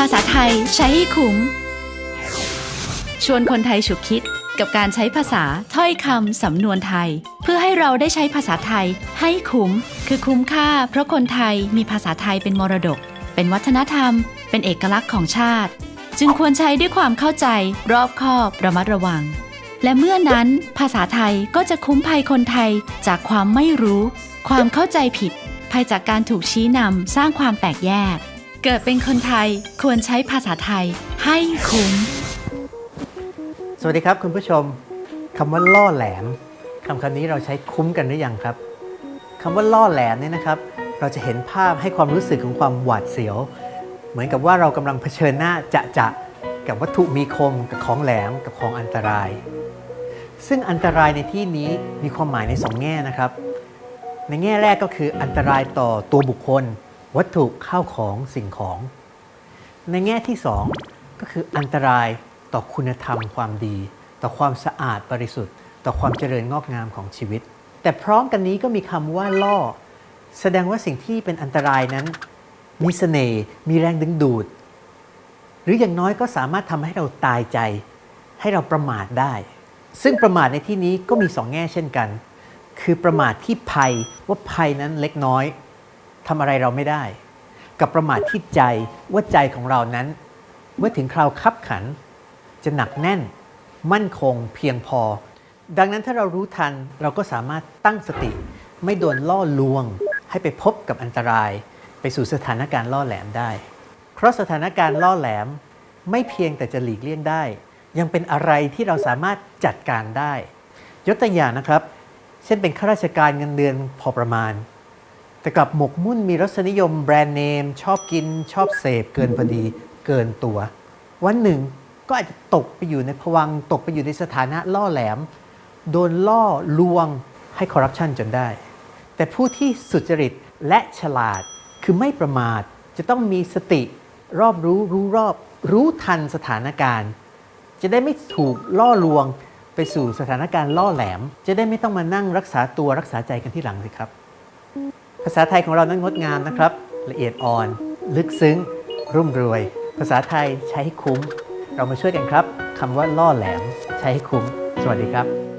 ยใช้ให้คุ้ม ชวนคนไทยฉุกคิดกับการใช้ภาษาถ้อยคำสำนวนไทย เพื่อให้เราได้ใช้ภาษาไทยให้คุ้ม คือคุ้มค่า เพราะคนไทยมีภาษาไทยเป็นมรดก เป็นวัฒนธรรม เป็นเอกลักษณ์ของชาติ จึงควรใช้ด้วยความเข้าใจ รอบคอบระมัดระวัง และเมื่อนั้น ภาษาไทยก็จะคุ้มภัยคนไทยจากความไม่รู้ ความเข้าใจผิดภัยจากการถูกชี้นำสร้างความแตกแยก เกิดเป็นคนไทยควรใช้ภาษาไทยให้คุ้ม สวัสดีครับคุณผู้ชมคำว่าล่อแหลมคำคำนี้เราใช้คุ้มกันหรือยังครับคำว่าล่อแหลมเนี่ยนะครับ เราจะเห็นภาพให้ความรู้สึกของความหวาดเสียว เหมือนกับว่าเรากำลังเผชิญหน้าจะจะกับวัตถุมีคมกับของแหลมกับของอันตราย ซึ่งอันตรายในที่นี้มีความหมายในสองแง่นะครับ ในแง่แรกก็คืออันตรายต่อตัวบุคคล วัตถุข้าวของสิ่งของ ในแง่ที่สองก็คืออันตรายต่อคุณธรรมความดี ต่อความสะอาดบริสุทธิ์ ต่อความเจริญงอกงามของชีวิต แต่พร้อมกันนี้ก็มีคำว่าล่อ แสดงว่าสิ่งที่เป็นอันตรายนั้น มีเสน่ห์มีแรงดึงดูด หรืออย่างน้อยก็สามารถทำให้เราตายใจ ให้เราประมาทได้ ซึ่งประมาทในที่นี้ก็มีสองแง่เช่นกัน คือประมาทที่ภัยว่าภัยนั้นเล็กน้อย ทำอะไรเราไม่ได้ กับประมาทที่ใจว่าใจของเรานั้น เมื่อถึงคราวคับขัน จะหนักแน่น มั่นคงเพียงพอ ดังนั้นถ้าเรารู้ทันเราก็สามารถตั้งสติ ไม่โดนล่อลวง ให้ไปพบกับอันตราย ไปสู่สถานการณ์ล่อแหลมได้ เพราะสถานการณ์ล่อแหลมไม่เพียงแต่จะหลีกเลี่ยงได้ ยังเป็นอะไรที่เราสามารถจัดการได้ ยกตัวอย่างนะครับ เช่นเป็นข้าราชการเงินเดือนพอประมาณ แต่กลับหมกมุ่นมีรสนิยมแบรนด์เนม ชอบกินชอบเสพเกินพอดีเกินตัว วันหนึ่งก็อาจจะตกไปอยู่ในภวังตกไปอยู่ในสถานะล่อแหลม โดนล่อลวงให้คอร์รัปชันจนได้ แต่ผู้ที่สุจริตและฉลาดคือไม่ประมาทจะต้องมีสติ รอบรู้รู้รอบรู้ทันสถานการณ์ จะได้ไม่ถูกล่อลวงไปสู่สถานการณ์ล่อแหลม จะได้ไม่ต้องมานั่งรักษาตัวรักษาใจกันที่หลังสิครับ ภาษาไทยของเรานั้นงดงามนะครับ ละเอียดอ่อน ลึกซึ้ง รุ่มรวย ภาษาไทยใช้ให้คุ้ม เรามาช่วยกันครับคำว่าล่อแหลมใช้ให้คุ้ม สวัสดีครับ